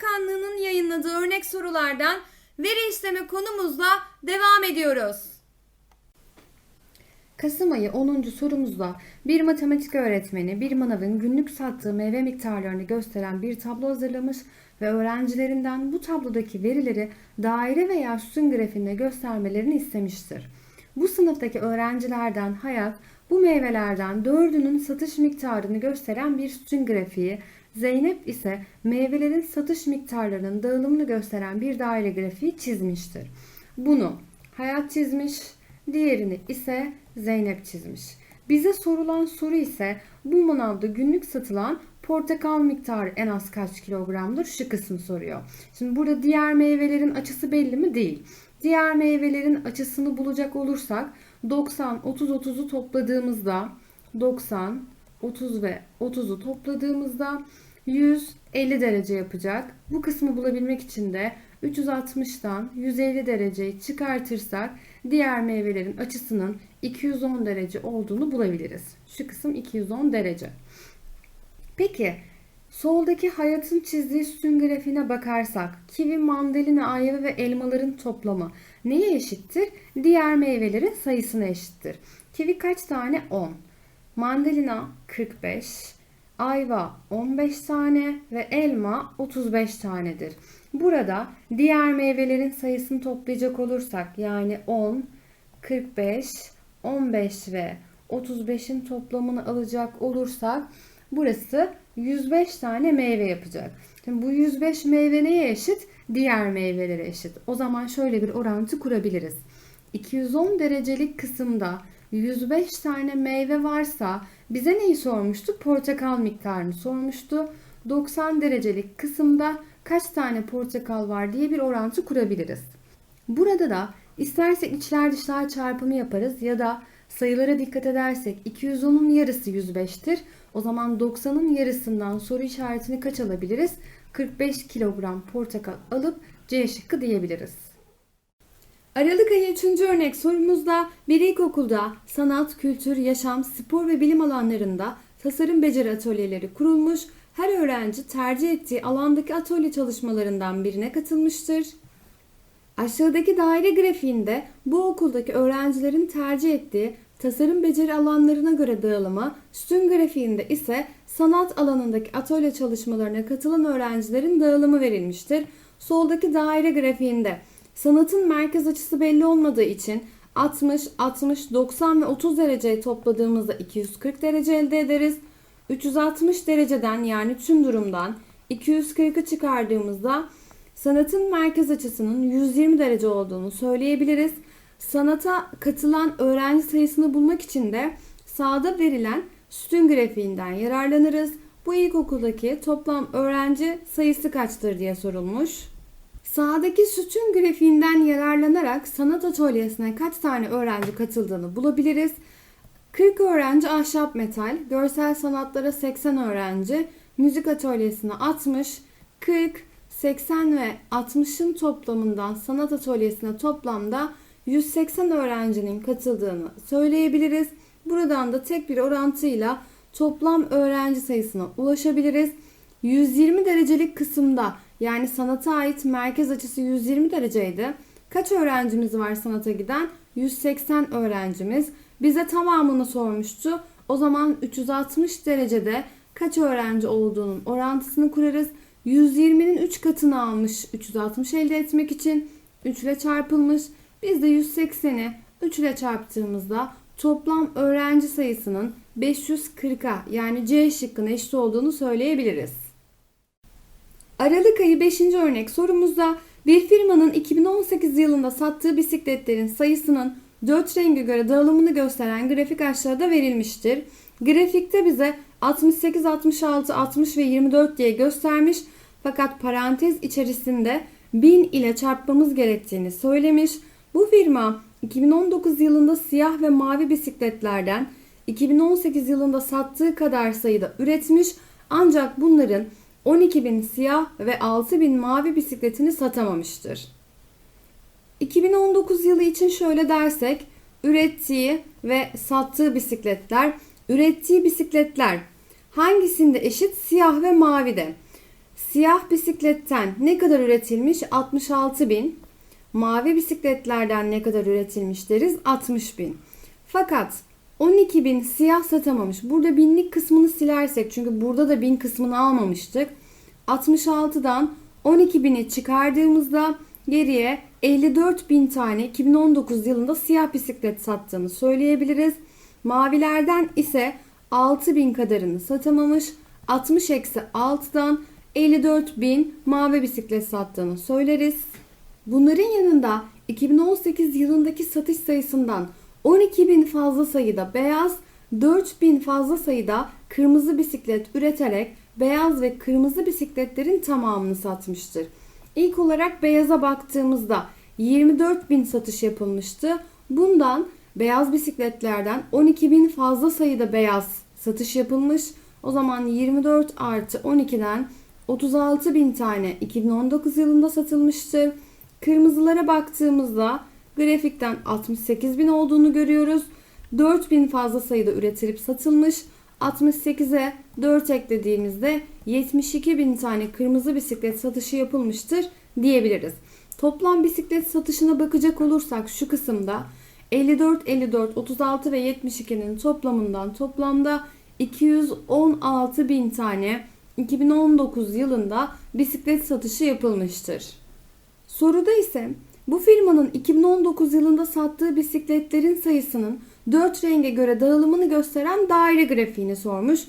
Bakanlığı'nın yayınladığı örnek sorulardan veri işleme konumuzla devam ediyoruz. Kasım ayı 10. sorumuzda bir matematik öğretmeni bir manavın günlük sattığı meyve miktarlarını gösteren bir tablo hazırlamış ve öğrencilerinden bu tablodaki verileri daire veya sütun grafiğinde göstermelerini istemiştir. Bu sınıftaki öğrencilerden Hayat bu meyvelerden dördünün satış miktarını gösteren bir sütun grafiği, Zeynep ise meyvelerin satış miktarlarının dağılımını gösteren bir daire grafiği çizmiştir. Bunu Hayat çizmiş, diğerini ise Zeynep çizmiş. Bize sorulan soru ise bu manavda günlük satılan portakal miktarı en az kaç kilogramdır şu kısmı soruyor. Şimdi burada diğer meyvelerin açısı belli mi? Değil. Diğer meyvelerin açısını bulacak olursak 90, 30, 30'u topladığımızda 90, 30 ve 30'u topladığımızda 150 derece yapacak. Bu kısmı bulabilmek için de 360'tan 150 dereceyi çıkartırsak diğer meyvelerin açısının 210 derece olduğunu bulabiliriz. Şu kısım 210 derece. Peki soldaki hayatın çizdiği sütun grafiğine bakarsak kivi, mandalina, ayva ve elmaların toplamı neye eşittir? Diğer meyvelerin sayısına eşittir. Kivi kaç tane? 10. Mandalina 45. Ayva 15 tane ve elma 35 tanedir. Burada diğer meyvelerin sayısını toplayacak olursak yani 10, 45, 15 ve 35'in toplamını alacak olursak burası 105 tane meyve yapacak. Şimdi bu 105 meyve neye eşit? Diğer meyvelere eşit. O zaman şöyle bir orantı kurabiliriz. 210 derecelik kısımda 105 tane meyve varsa bize neyi sormuştu? Portakal miktarını sormuştu. 90 derecelik kısımda kaç tane portakal var diye bir orantı kurabiliriz. Burada da istersek içler dışlar çarpımı yaparız ya da sayılara dikkat edersek 210'un yarısı 105'tir. O zaman 90'ın yarısından soru işaretini kaç alabiliriz? 45 kilogram portakal alıp C şıkkı diyebiliriz. Aralık ayı 3. örnek sorumuzda bir ilkokulda sanat, kültür, yaşam, spor ve bilim alanlarında tasarım beceri atölyeleri kurulmuş, her öğrenci tercih ettiği alandaki atölye çalışmalarından birine katılmıştır. Aşağıdaki daire grafiğinde bu okuldaki öğrencilerin tercih ettiği tasarım beceri alanlarına göre dağılımı, sütun grafiğinde ise sanat alanındaki atölye çalışmalarına katılan öğrencilerin dağılımı verilmiştir. Soldaki daire grafiğinde sanatın merkez açısı belli olmadığı için 60, 60, 90 ve 30 dereceyi topladığımızda 240 derece elde ederiz. 360 dereceden yani tüm durumdan 240'ı çıkardığımızda sanatın merkez açısının 120 derece olduğunu söyleyebiliriz. Sanata katılan öğrenci sayısını bulmak için de sağda verilen sütun grafiğinden yararlanırız. Bu ilkokuldaki toplam öğrenci sayısı kaçtır diye sorulmuş. Sağdaki sütun grafiğinden yararlanarak sanat atölyesine kaç tane öğrenci katıldığını bulabiliriz. 40 öğrenci ahşap metal, görsel sanatlara 80 öğrenci, müzik atölyesine 60, 40, 80 ve 60'ın toplamından sanat atölyesine toplamda 180 öğrencinin katıldığını söyleyebiliriz. Buradan da tek bir orantıyla toplam öğrenci sayısına ulaşabiliriz. 120 derecelik kısımda yani sanata ait merkez açısı 120 dereceydi. Kaç öğrencimiz var sanata giden? 180 öğrencimiz. Bize tamamını sormuştu. O zaman 360 derecede kaç öğrenci olduğunun orantısını kurarız. 120'nin 3 katını almış 360 elde etmek için 3 ile çarpılmış. Biz de 180'i 3 ile çarptığımızda toplam öğrenci sayısının 540'a yani C şıkkına eşit olduğunu söyleyebiliriz. Aralık ayı 5. örnek sorumuzda bir firmanın 2018 yılında sattığı bisikletlerin sayısının 4 renge göre dağılımını gösteren grafik aşağıda verilmiştir. Grafikte bize 68, 66, 60 ve 24 diye göstermiş fakat parantez içerisinde 1000 ile çarpmamız gerektiğini söylemiş. Bu firma 2019 yılında siyah ve mavi bisikletlerden 2018 yılında sattığı kadar sayıda üretmiş ancak bunların 12.000 siyah ve 6.000 mavi bisikletini satamamıştır. 2019 yılı için şöyle dersek, ürettiği ve sattığı bisikletler, ürettiği bisikletler Hangisinde eşit? Siyah ve mavide. Siyah bisikletten ne kadar üretilmiş? 66 bin. Mavi bisikletlerden ne kadar üretilmiş deriz? 60 bin. Fakat 12 bin siyah satamamış. Burada binlik kısmını silersek çünkü burada da bin kısmını almamıştık. 66'dan 12 bini çıkardığımızda geriye 54 bin tane 2019 yılında siyah bisiklet sattığını söyleyebiliriz. Mavilerden ise 6 bin kadarını satamamış. 60 eksi 6'dan 54 bin mavi bisiklet sattığını söyleriz. Bunların yanında 2018 yılındaki satış sayısından 12 bin fazla sayıda beyaz, 4 bin fazla sayıda kırmızı bisiklet üreterek beyaz ve kırmızı bisikletlerin tamamını satmıştır. İlk olarak beyaza baktığımızda 24 bin satış yapılmıştı. Bundan beyaz bisikletlerden 12 bin fazla sayıda beyaz satış yapılmış. O zaman 24 artı 12'den 36 bin tane 2019 yılında satılmıştır. Kırmızılara baktığımızda grafikten 68 bin olduğunu görüyoruz. 4 bin fazla sayıda üretilip satılmış. 68'e 4 eklediğimizde 72 bin tane kırmızı bisiklet satışı yapılmıştır diyebiliriz. Toplam bisiklet satışına bakacak olursak şu kısımda 54, 54, 36 ve 72'nin toplamından toplamda 216 bin tane 2019 yılında bisiklet satışı yapılmıştır. Soruda ise bu firmanın 2019 yılında sattığı bisikletlerin sayısının 4 renge göre dağılımını gösteren daire grafiğini sormuş.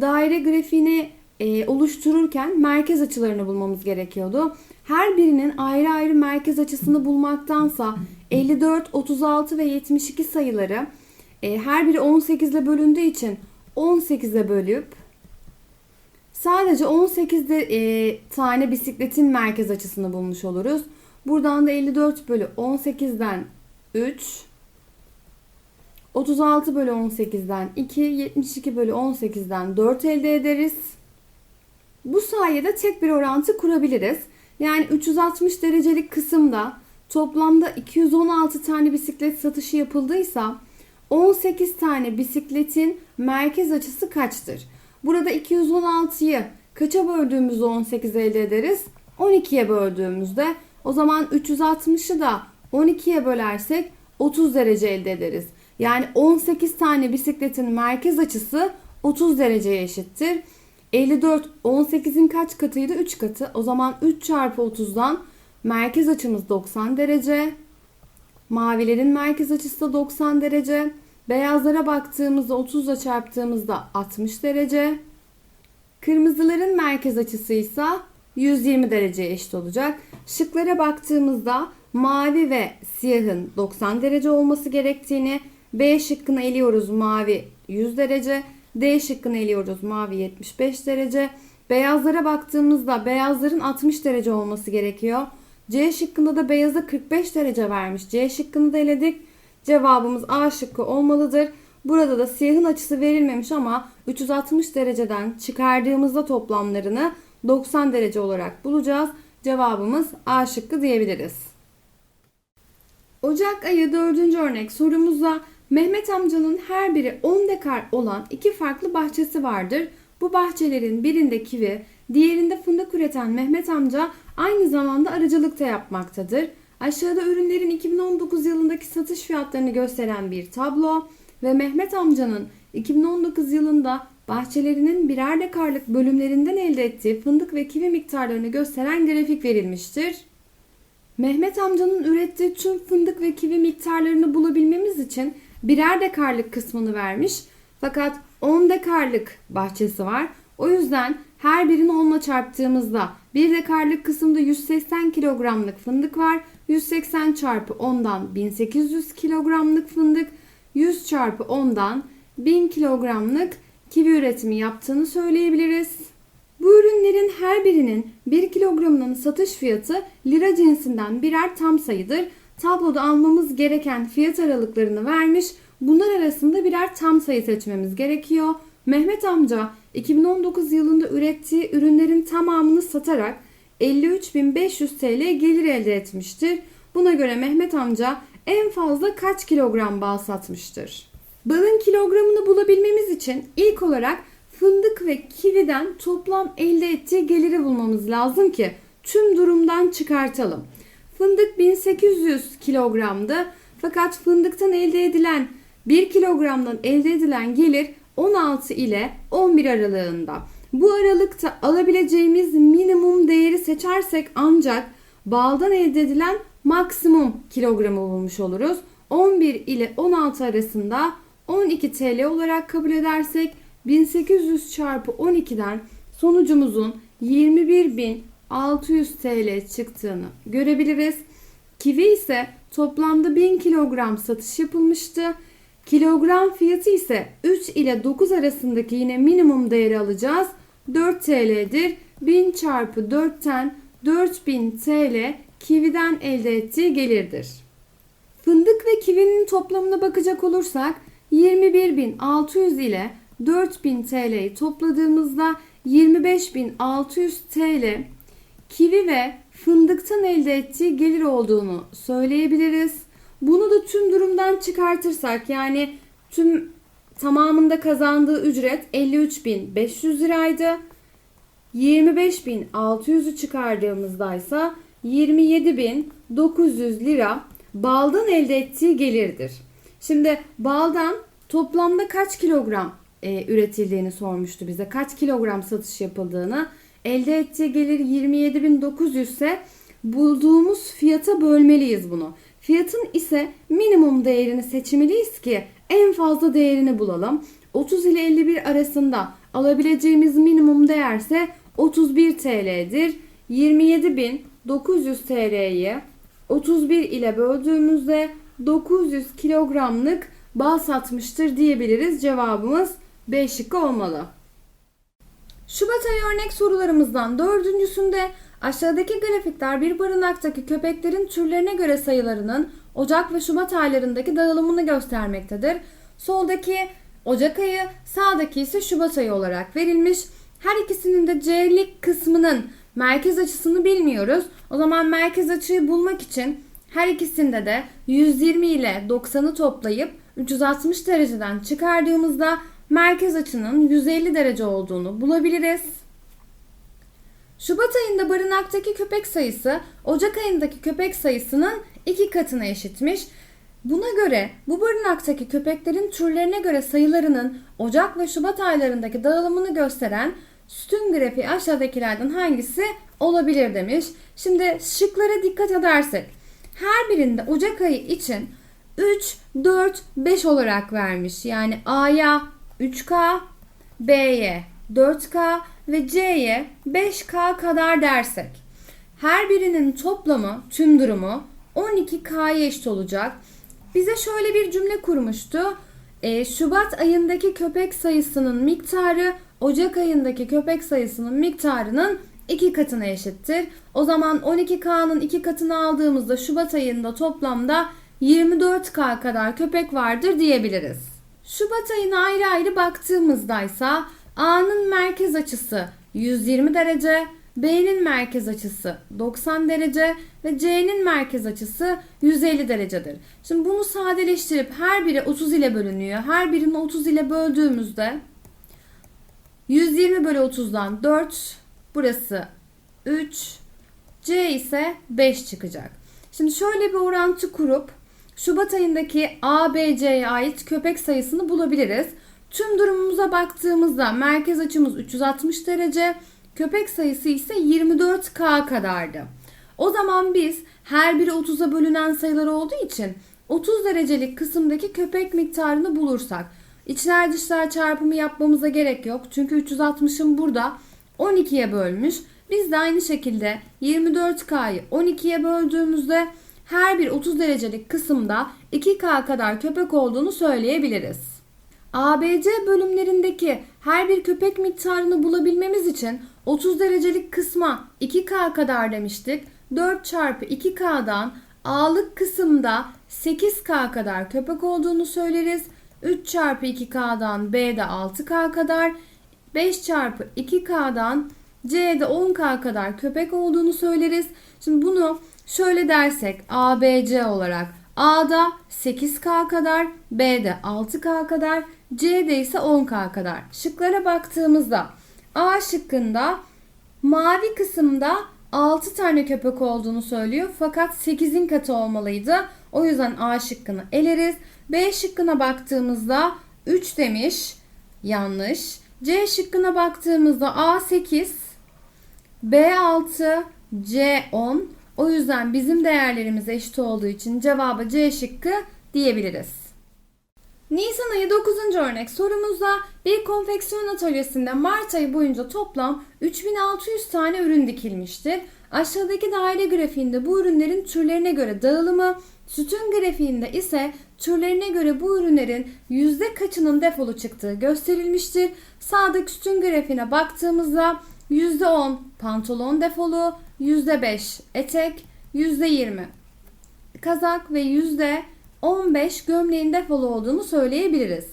Daire grafiğini e, oluştururken merkez açılarını bulmamız gerekiyordu. Her birinin ayrı ayrı merkez açısını bulmaktansa 54, 36 ve 72 sayıları e, her biri 18 ile bölündüğü için 18'e bölüp sadece 18 e, tane bisikletin merkez açısını bulmuş oluruz. Buradan da 54 bölü 18'den 3, 36 bölü 18'den 2, 72 bölü 18'den 4 elde ederiz. Bu sayede tek bir orantı kurabiliriz. Yani 360 derecelik kısımda toplamda 216 tane bisiklet satışı yapıldıysa 18 tane bisikletin merkez açısı kaçtır? Burada 216'yı kaça böldüğümüzde 18 elde ederiz? 12'ye böldüğümüzde o zaman 360'ı da 12'ye bölersek 30 derece elde ederiz. Yani 18 tane bisikletin merkez açısı 30 dereceye eşittir. 54 18'in kaç katıydı? 3 katı. O zaman 3 çarpı 30'dan merkez açımız 90 derece. Mavilerin merkez açısı da 90 derece. Beyazlara baktığımızda 30 ile çarptığımızda 60 derece. Kırmızıların merkez açısı ise 120 dereceye eşit olacak. Şıklara baktığımızda mavi ve siyahın 90 derece olması gerektiğini, B şıkkını eliyoruz mavi 100 derece, D şıkkını eliyoruz mavi 75 derece. Beyazlara baktığımızda beyazların 60 derece olması gerekiyor. C şıkkında da beyaza 45 derece vermiş. C şıkkını da eledik. Cevabımız A şıkkı olmalıdır. Burada da siyahın açısı verilmemiş ama 360 dereceden çıkardığımızda toplamlarını 90 derece olarak bulacağız. Cevabımız A şıkkı diyebiliriz. Ocak ayı 4. örnek sorumuzda Mehmet amcanın her biri 10 dekar olan iki farklı bahçesi vardır. Bu bahçelerin birinde kivi, diğerinde fındık üreten Mehmet amca aynı zamanda arıcılık da yapmaktadır. Aşağıda ürünlerin 2019 yılındaki satış fiyatlarını gösteren bir tablo ve Mehmet amcanın 2019 yılında bahçelerinin birer dekarlık bölümlerinden elde ettiği fındık ve kivi miktarlarını gösteren grafik verilmiştir. Mehmet amcanın ürettiği tüm fındık ve kivi miktarlarını bulabilmemiz için birer dekarlık kısmını vermiş. Fakat 10 dekarlık bahçesi var. O yüzden her birini 10 ile çarptığımızda bir dekarlık kısımda 180 kilogramlık fındık var. 180 çarpı 10'dan 1800 kilogramlık fındık, 100 çarpı 10'dan 1000 kilogramlık kivi üretimi yaptığını söyleyebiliriz. Bu ürünlerin her birinin 1 kilogramının satış fiyatı lira cinsinden birer tam sayıdır. Tabloda almamız gereken fiyat aralıklarını vermiş. Bunlar arasında birer tam sayı seçmemiz gerekiyor. Mehmet amca 2019 yılında ürettiği ürünlerin tamamını satarak 53.500 TL gelir elde etmiştir. Buna göre Mehmet amca en fazla kaç kilogram bal satmıştır? Balın kilogramını bulabilmemiz için ilk olarak fındık ve kividen toplam elde ettiği geliri bulmamız lazım ki tüm durumdan çıkartalım. Fındık 1800 kilogramdı fakat fındıktan elde edilen 1 kilogramdan elde edilen gelir 16 ile 11 aralığında. Bu aralıkta alabileceğimiz minimum değeri seçersek ancak baldan elde edilen maksimum kilogramı bulmuş oluruz. 11 ile 16 arasında 12 TL olarak kabul edersek 1800 çarpı 12'den sonucumuzun 21.600 TL çıktığını görebiliriz. Kivi ise toplamda 1000 kilogram satış yapılmıştı. Kilogram fiyatı ise 3 ile 9 arasındaki yine minimum değeri alacağız. 4 TL'dir. 1000 çarpı 4'ten 4000 TL kividen elde ettiği gelirdir. Fındık ve kivinin toplamına bakacak olursak 21.600 ile 4000 TL'yi topladığımızda 25.600 TL kivi ve fındıktan elde ettiği gelir olduğunu söyleyebiliriz. Bunu da tüm durumdan çıkartırsak yani tüm tamamında kazandığı ücret 53.500 liraydı. 25.600'ü çıkardığımızda ise 27.900 lira baldan elde ettiği gelirdir. Şimdi baldan toplamda kaç kilogram e, üretildiğini sormuştu bize. Kaç kilogram satış yapıldığını. Elde ettiği gelir 27.900 ise bulduğumuz fiyata bölmeliyiz bunu. Fiyatın ise minimum değerini seçmeliyiz ki en fazla değerini bulalım. 30 ile 51 arasında alabileceğimiz minimum değerse 31 TL'dir. 27.900 TL'yi 31 ile böldüğümüzde 900 kilogramlık bal satmıştır diyebiliriz. Cevabımız B şıkkı olmalı. Şubat ayı örnek sorularımızdan dördüncüsünde aşağıdaki grafikler bir barınaktaki köpeklerin türlerine göre sayılarının Ocak ve Şubat aylarındaki dağılımını göstermektedir. Soldaki Ocak ayı, sağdaki ise Şubat ayı olarak verilmiş. Her ikisinin de C'lik kısmının merkez açısını bilmiyoruz. O zaman merkez açıyı bulmak için her ikisinde de 120 ile 90'ı toplayıp 360 dereceden çıkardığımızda merkez açının 150 derece olduğunu bulabiliriz. Şubat ayında barınaktaki köpek sayısı Ocak ayındaki köpek sayısının iki katına eşitmiş. Buna göre bu barınaktaki köpeklerin türlerine göre sayılarının Ocak ve Şubat aylarındaki dağılımını gösteren sütun grafiği aşağıdakilerden hangisi olabilir demiş. Şimdi şıklara dikkat edersek her birinde Ocak ayı için 3, 4, 5 olarak vermiş. Yani A'ya 3K, B'ye 4K ve C'ye 5K kadar dersek her birinin toplamı, tüm durumu 12K'ya eşit olacak. Bize şöyle bir cümle kurmuştu. E, Şubat ayındaki köpek sayısının miktarı Ocak ayındaki köpek sayısının miktarının iki katına eşittir. O zaman 12K'nın iki katını aldığımızda Şubat ayında toplamda 24K kadar köpek vardır diyebiliriz. Şubat ayına ayrı ayrı baktığımızda ise A'nın merkez açısı 120 derece, B'nin merkez açısı 90 derece ve C'nin merkez açısı 150 derecedir. Şimdi bunu sadeleştirip her biri 30 ile bölünüyor. Her birini 30 ile böldüğümüzde 120 bölü 30'dan 4, burası 3, C ise 5 çıkacak. Şimdi şöyle bir orantı kurup Şubat ayındaki A, B, C'ye ait köpek sayısını bulabiliriz. Tüm durumumuza baktığımızda merkez açımız 360 derece, köpek sayısı ise 24K kadardı. O zaman biz her biri 30'a bölünen sayılar olduğu için 30 derecelik kısımdaki köpek miktarını bulursak içler dışlar çarpımı yapmamıza gerek yok. Çünkü 360'ın burada 12'ye bölmüş. Biz de aynı şekilde 24K'yı 12'ye böldüğümüzde her bir 30 derecelik kısımda 2K kadar köpek olduğunu söyleyebiliriz. ABC bölümlerindeki her bir köpek miktarını bulabilmemiz için 30 derecelik kısma 2K kadar demiştik. 4 çarpı 2K'dan A'lık kısımda 8K kadar köpek olduğunu söyleriz. 3 çarpı 2K'dan B'de 6K kadar, 5 çarpı 2K'dan C'de 10K kadar köpek olduğunu söyleriz. Şimdi bunu şöyle dersek ABC olarak A'da 8K kadar, B'de 6K kadar, C'de ise 10K kadar. Şıklara baktığımızda A şıkkında mavi kısımda 6 tane köpek olduğunu söylüyor. Fakat 8'in katı olmalıydı. O yüzden A şıkkını eleriz. B şıkkına baktığımızda 3 demiş. Yanlış. C şıkkına baktığımızda A8, B6, C10. O yüzden bizim değerlerimiz eşit olduğu için cevaba C şıkkı diyebiliriz. Nisan ayı 9. örnek sorumuzda bir konfeksiyon atölyesinde Mart ayı boyunca toplam 3600 tane ürün dikilmiştir. Aşağıdaki daire grafiğinde bu ürünlerin türlerine göre dağılımı, sütun grafiğinde ise türlerine göre bu ürünlerin yüzde kaçının defolu çıktığı gösterilmiştir. Sağdaki sütun grafiğine baktığımızda %10 pantolon defolu, %5 etek, %20 kazak ve %15 gömleğin defolu olduğunu söyleyebiliriz.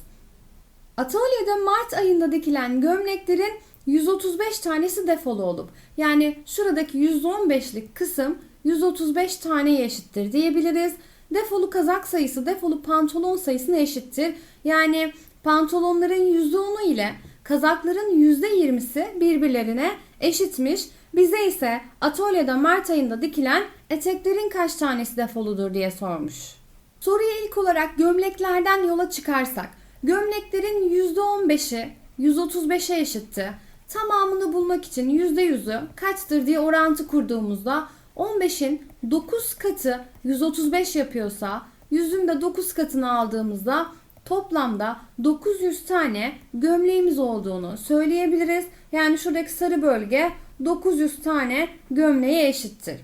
Atölyede Mart ayında dikilen gömleklerin 135 tanesi defolu olup yani şuradaki %15'lik kısım 135 taneye eşittir diyebiliriz. Defolu kazak sayısı defolu pantolon sayısına eşittir. Yani pantolonların %10'u ile kazakların %20'si birbirlerine eşitmiş. Bize ise atölyede Mart ayında dikilen eteklerin kaç tanesi defoludur diye sormuş. Soruya ilk olarak gömleklerden yola çıkarsak gömleklerin %15'i 135'e eşitti. Tamamını bulmak için %100'ü kaçtır diye orantı kurduğumuzda 15'in 9 katı 135 yapıyorsa 100'ün de 9 katını aldığımızda toplamda 900 tane gömleğimiz olduğunu söyleyebiliriz. Yani şuradaki sarı bölge 900 tane gömleğe eşittir.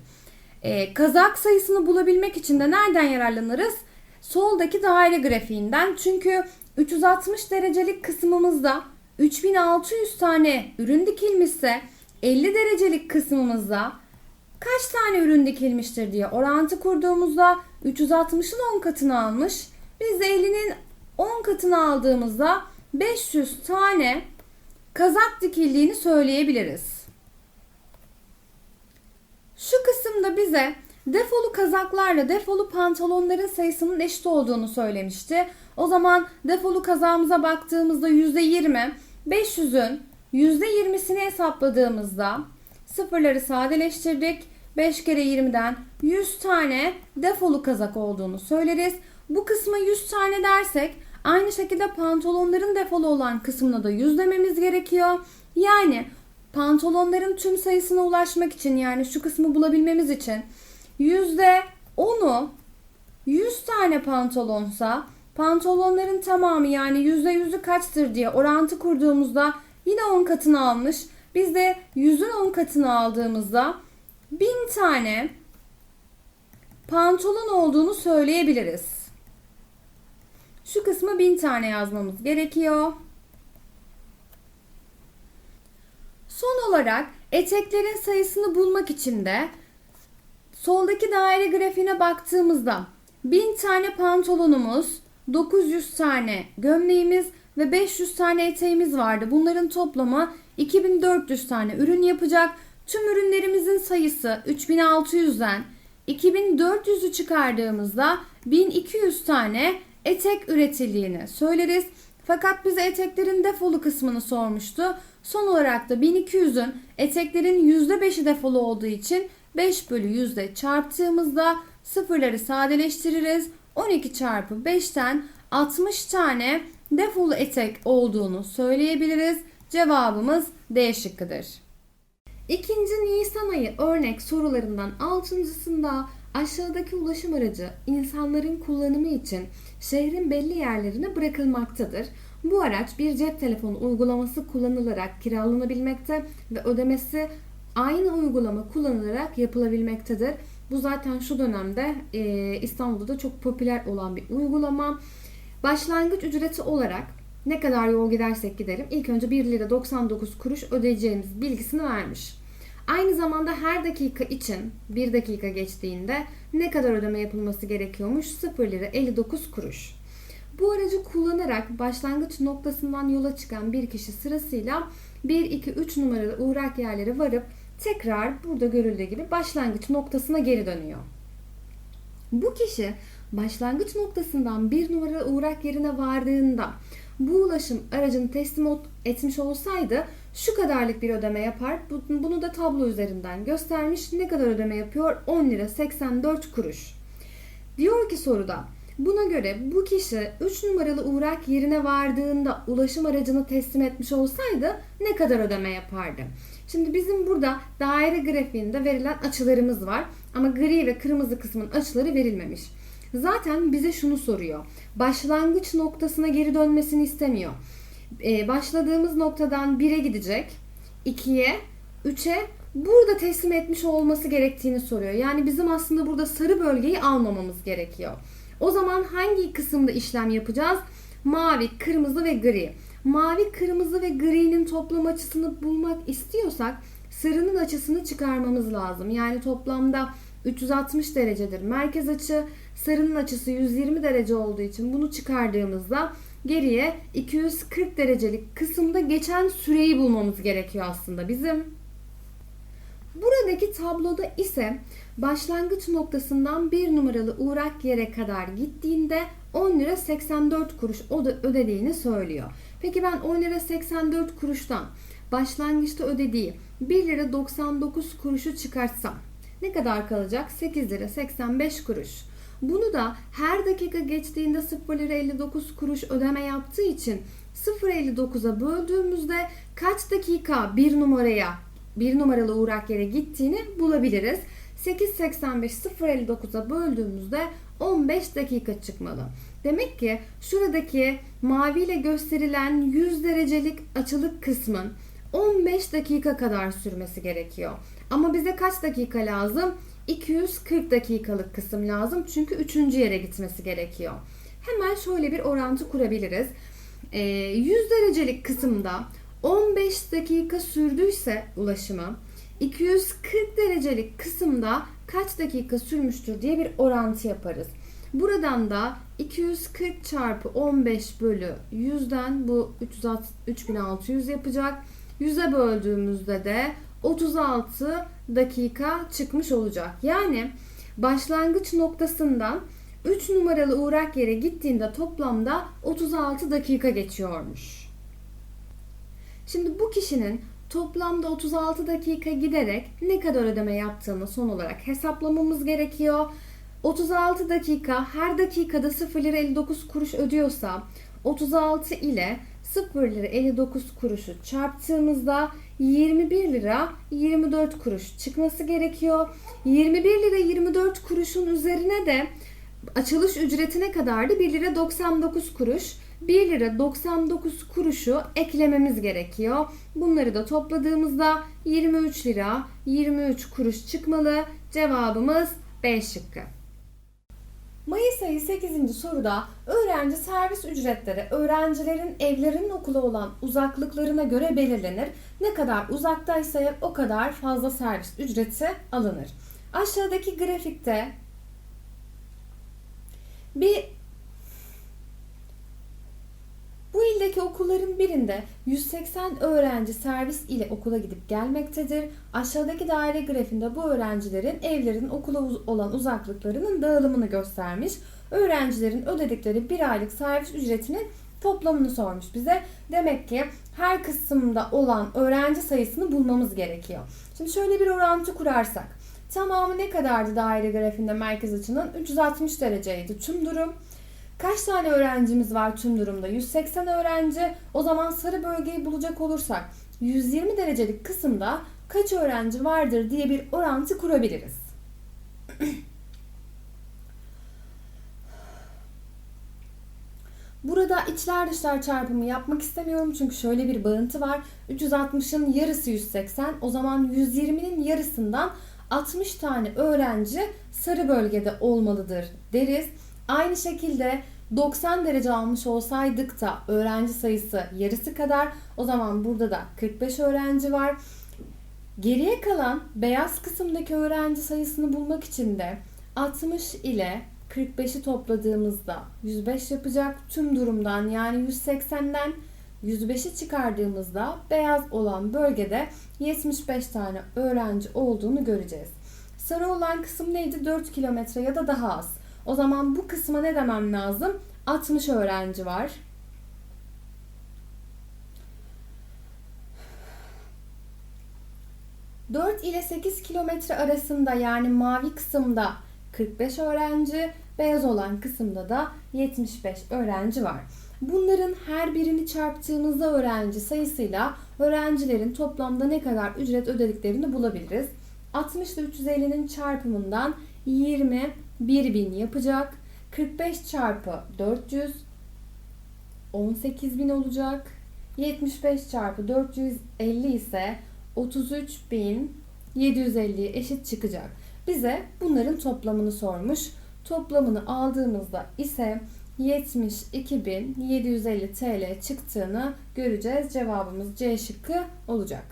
Ee, kazak sayısını bulabilmek için de nereden yararlanırız? Soldaki daire grafiğinden. Çünkü 360 derecelik kısmımızda 3600 tane ürün dikilmişse 50 derecelik kısmımızda kaç tane ürün dikilmiştir diye orantı kurduğumuzda 360'ın 10 katını almış. Biz de 50'nin 10 katını aldığımızda 500 tane kazak dikildiğini söyleyebiliriz. Şu kısımda bize defolu kazaklarla defolu pantolonların sayısının eşit olduğunu söylemişti. O zaman defolu kazağımıza baktığımızda %20, 500'ün %20'sini hesapladığımızda sıfırları sadeleştirdik. 5 kere 20'den 100 tane defolu kazak olduğunu söyleriz. Bu kısma 100 tane dersek aynı şekilde pantolonların defolu olan kısmına da 100 dememiz gerekiyor. Yani pantolonların tüm sayısına ulaşmak için yani şu kısmı bulabilmemiz için %10'u 100 tane pantolonsa pantolonların tamamı yani %100'ü kaçtır diye orantı kurduğumuzda yine 10 katını almış. Biz de 100'ün 10 katını aldığımızda 1000 tane pantolon olduğunu söyleyebiliriz. Şu kısmı 1000 tane yazmamız gerekiyor. Son olarak eteklerin sayısını bulmak için de soldaki daire grafiğine baktığımızda 1000 tane pantolonumuz, 900 tane gömleğimiz ve 500 tane eteğimiz vardı. Bunların toplamı 2400 tane ürün yapacak. Tüm ürünlerimizin sayısı 3600'den 2400'ü çıkardığımızda 1200 tane etek üretildiğini söyleriz. Fakat bize eteklerin defolu kısmını sormuştu. Son olarak da 1200'ün eteklerin %5'i defolu olduğu için 5 bölü yüzde çarptığımızda sıfırları sadeleştiririz. 12 çarpı 5'ten 60 tane defolu etek olduğunu söyleyebiliriz. Cevabımız D şıkkıdır. İkinci Nisan ayı örnek sorularından altıncısında aşağıdaki ulaşım aracı insanların kullanımı için şehrin belli yerlerine bırakılmaktadır. Bu araç bir cep telefonu uygulaması kullanılarak kiralanabilmekte ve ödemesi aynı uygulama kullanılarak yapılabilmektedir. Bu zaten şu dönemde e, İstanbul'da da çok popüler olan bir uygulama. Başlangıç ücreti olarak ne kadar yol gidersek gidelim ilk önce 1 lira 99 kuruş ödeyeceğimiz bilgisini vermiş. Aynı zamanda her dakika için 1 dakika geçtiğinde ne kadar ödeme yapılması gerekiyormuş? 0 lira 59 kuruş. Bu aracı kullanarak başlangıç noktasından yola çıkan bir kişi sırasıyla 1, 2, 3 numaralı uğrak yerlere varıp tekrar burada görüldüğü gibi başlangıç noktasına geri dönüyor. Bu kişi başlangıç noktasından bir numaralı uğrak yerine vardığında bu ulaşım aracını teslim etmiş olsaydı şu kadarlık bir ödeme yapar. Bu- Bunu da tablo üzerinden göstermiş. Ne kadar ödeme yapıyor? 10 lira 84 kuruş. Diyor ki soruda buna göre bu kişi 3 numaralı uğrak yerine vardığında ulaşım aracını teslim etmiş olsaydı ne kadar ödeme yapardı? Şimdi bizim burada daire grafiğinde verilen açılarımız var ama gri ve kırmızı kısmın açıları verilmemiş. Zaten bize şunu soruyor. Başlangıç noktasına geri dönmesini istemiyor. Ee, başladığımız noktadan 1'e gidecek, 2'ye, 3'e burada teslim etmiş olması gerektiğini soruyor. Yani bizim aslında burada sarı bölgeyi almamamız gerekiyor. O zaman hangi kısımda işlem yapacağız? Mavi, kırmızı ve gri. Mavi, kırmızı ve gri'nin toplam açısını bulmak istiyorsak sarının açısını çıkarmamız lazım. Yani toplamda 360 derecedir merkez açı. Sarının açısı 120 derece olduğu için bunu çıkardığımızda geriye 240 derecelik kısımda geçen süreyi bulmamız gerekiyor aslında bizim. Buradaki tabloda ise başlangıç noktasından bir numaralı uğrak yere kadar gittiğinde 10 lira 84 kuruş ödediğini söylüyor. Peki ben 10 lira 84 kuruştan başlangıçta ödediği 1 lira 99 kuruşu çıkartsam ne kadar kalacak? 8 lira 85 kuruş. Bunu da her dakika geçtiğinde 0 lira 59 kuruş ödeme yaptığı için 0.59'a böldüğümüzde kaç dakika bir numaraya bir numaralı uğrak yere gittiğini bulabiliriz. 8.85 0.59'a böldüğümüzde 15 dakika çıkmalı. Demek ki şuradaki maviyle gösterilen 100 derecelik açılık kısmın 15 dakika kadar sürmesi gerekiyor. Ama bize kaç dakika lazım? 240 dakikalık kısım lazım. Çünkü 3. yere gitmesi gerekiyor. Hemen şöyle bir orantı kurabiliriz. 100 derecelik kısımda 15 dakika sürdüyse ulaşımı 240 derecelik kısımda kaç dakika sürmüştür diye bir orantı yaparız. Buradan da 240 çarpı 15 bölü 100'den bu 3600 yapacak. 100'e böldüğümüzde de 36 dakika çıkmış olacak. Yani başlangıç noktasından 3 numaralı uğrak yere gittiğinde toplamda 36 dakika geçiyormuş. Şimdi bu kişinin toplamda 36 dakika giderek ne kadar ödeme yaptığını son olarak hesaplamamız gerekiyor. 36 dakika her dakikada 0 lira 59 kuruş ödüyorsa 36 ile 0 lira 59 kuruşu çarptığımızda 21 lira 24 kuruş çıkması gerekiyor. 21 lira 24 kuruşun üzerine de açılış ücretine kadardı 1 lira 99 kuruş. 1 lira 99 kuruşu eklememiz gerekiyor. Bunları da topladığımızda 23 lira 23 kuruş çıkmalı. Cevabımız B şıkkı. Mayıs ayı 8. soruda öğrenci servis ücretleri öğrencilerin evlerinin okula olan uzaklıklarına göre belirlenir. Ne kadar uzaktaysa o kadar fazla servis ücreti alınır. Aşağıdaki grafikte bir bu ildeki okulların birinde 180 öğrenci servis ile okula gidip gelmektedir. Aşağıdaki daire grafiğinde bu öğrencilerin evlerin okula olan uzaklıklarının dağılımını göstermiş. Öğrencilerin ödedikleri bir aylık servis ücretinin toplamını sormuş bize. Demek ki her kısımda olan öğrenci sayısını bulmamız gerekiyor. Şimdi şöyle bir orantı kurarsak. Tamamı ne kadardı daire grafiğinde merkez açının? 360 dereceydi tüm durum. Kaç tane öğrencimiz var tüm durumda? 180 öğrenci. O zaman sarı bölgeyi bulacak olursak 120 derecelik kısımda kaç öğrenci vardır diye bir orantı kurabiliriz. Burada içler dışlar çarpımı yapmak istemiyorum çünkü şöyle bir bağıntı var. 360'ın yarısı 180. O zaman 120'nin yarısından 60 tane öğrenci sarı bölgede olmalıdır deriz. Aynı şekilde 90 derece almış olsaydık da öğrenci sayısı yarısı kadar o zaman burada da 45 öğrenci var. Geriye kalan beyaz kısımdaki öğrenci sayısını bulmak için de 60 ile 45'i topladığımızda 105 yapacak. Tüm durumdan yani 180'den 105'i çıkardığımızda beyaz olan bölgede 75 tane öğrenci olduğunu göreceğiz. Sarı olan kısım neydi? 4 kilometre ya da daha az. O zaman bu kısma ne demem lazım? 60 öğrenci var. Dört ile 8 kilometre arasında yani mavi kısımda 45 öğrenci, beyaz olan kısımda da 75 öğrenci var. Bunların her birini çarptığımızda öğrenci sayısıyla öğrencilerin toplamda ne kadar ücret ödediklerini bulabiliriz. 60 ile 350'nin çarpımından 20 1000 yapacak. 45 çarpı 400 18.000 olacak. 75 çarpı 450 ise 33.750 eşit çıkacak. Bize bunların toplamını sormuş. Toplamını aldığımızda ise 72.750 TL çıktığını göreceğiz. Cevabımız C şıkkı olacak.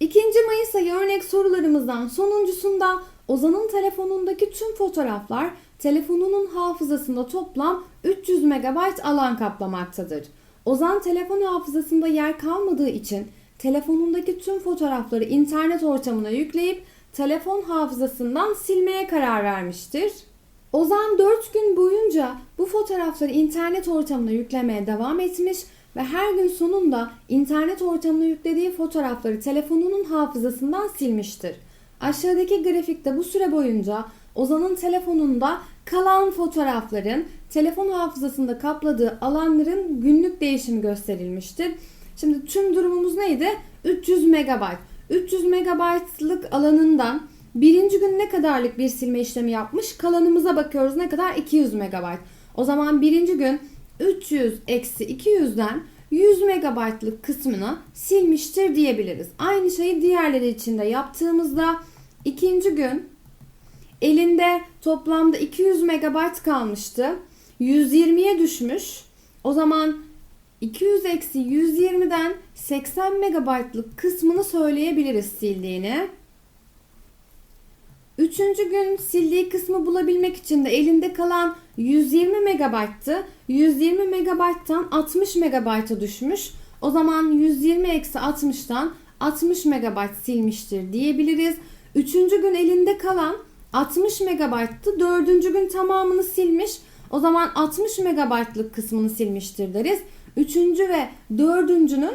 İkinci Mayıs ayı örnek sorularımızdan sonuncusunda Ozan'ın telefonundaki tüm fotoğraflar telefonunun hafızasında toplam 300 MB alan kaplamaktadır. Ozan telefon hafızasında yer kalmadığı için telefonundaki tüm fotoğrafları internet ortamına yükleyip telefon hafızasından silmeye karar vermiştir. Ozan 4 gün boyunca bu fotoğrafları internet ortamına yüklemeye devam etmiş ve her gün sonunda internet ortamına yüklediği fotoğrafları telefonunun hafızasından silmiştir. Aşağıdaki grafikte bu süre boyunca Ozan'ın telefonunda kalan fotoğrafların telefon hafızasında kapladığı alanların günlük değişimi gösterilmiştir. Şimdi tüm durumumuz neydi? 300 MB. 300 MB'lık alanından birinci gün ne kadarlık bir silme işlemi yapmış? Kalanımıza bakıyoruz ne kadar? 200 MB. O zaman birinci gün 300 eksi 200'den 100 MB'lık kısmını silmiştir diyebiliriz. Aynı şeyi diğerleri için de yaptığımızda ikinci gün elinde toplamda 200 MB kalmıştı. 120'ye düşmüş. O zaman 200 eksi 120'den 80 MB'lık kısmını söyleyebiliriz sildiğini. Üçüncü gün sildiği kısmı bulabilmek için de elinde kalan 120 MB'tı. 120 MB'tan 60 MB'a düşmüş. O zaman 120 eksi 60'tan 60 MB silmiştir diyebiliriz. Üçüncü gün elinde kalan 60 MB'tı. Dördüncü gün tamamını silmiş. O zaman 60 MB'lık kısmını silmiştir deriz. Üçüncü ve dördüncünün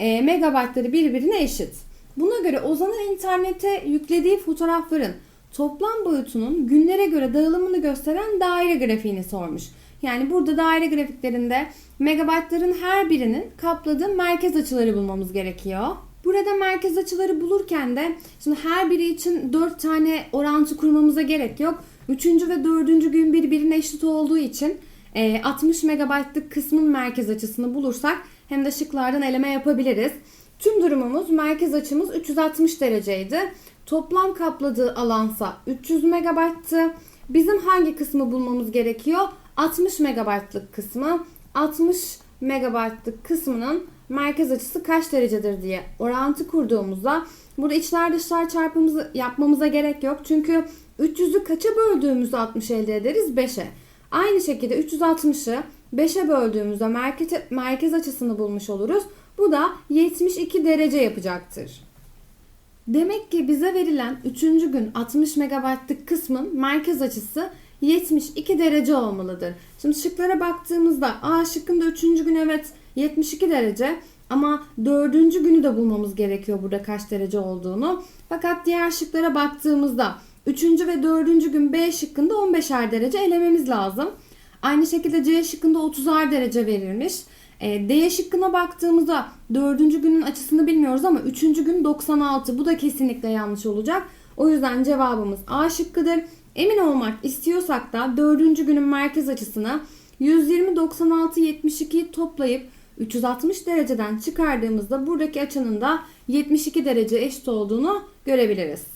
e, megabaytları birbirine eşit. Buna göre Ozan'ın internete yüklediği fotoğrafların toplam boyutunun günlere göre dağılımını gösteren daire grafiğini sormuş. Yani burada daire grafiklerinde megabaytların her birinin kapladığı merkez açıları bulmamız gerekiyor. Burada merkez açıları bulurken de şimdi her biri için 4 tane orantı kurmamıza gerek yok. Üçüncü ve dördüncü gün birbirine eşit olduğu için 60 megabaytlık kısmın merkez açısını bulursak hem de şıklardan eleme yapabiliriz. Tüm durumumuz merkez açımız 360 dereceydi. Toplam kapladığı alansa 300 megabayttı. Bizim hangi kısmı bulmamız gerekiyor? 60 megabaytlık kısmı. 60 megabaytlık kısmının merkez açısı kaç derecedir diye orantı kurduğumuzda burada içler dışlar çarpımızı yapmamıza gerek yok. Çünkü 300'ü kaça böldüğümüzde 60 elde ederiz? 5'e. Aynı şekilde 360'ı 5'e böldüğümüzde merkez, merkez açısını bulmuş oluruz. Bu da 72 derece yapacaktır. Demek ki bize verilen 3. gün 60 megabaytlık kısmın merkez açısı 72 derece olmalıdır. Şimdi şıklara baktığımızda A şıkkında 3. gün evet 72 derece ama 4. günü de bulmamız gerekiyor burada kaç derece olduğunu. Fakat diğer şıklara baktığımızda 3. ve 4. gün B şıkkında 15'er derece elememiz lazım. Aynı şekilde C şıkkında 30'ar derece verilmiş. E, D şıkkına baktığımızda 4. günün açısını bilmiyoruz ama 3. gün 96. Bu da kesinlikle yanlış olacak. O yüzden cevabımız A şıkkıdır. Emin olmak istiyorsak da 4. günün merkez açısını 120 96 72'yi toplayıp 360 dereceden çıkardığımızda buradaki açının da 72 derece eşit olduğunu görebiliriz.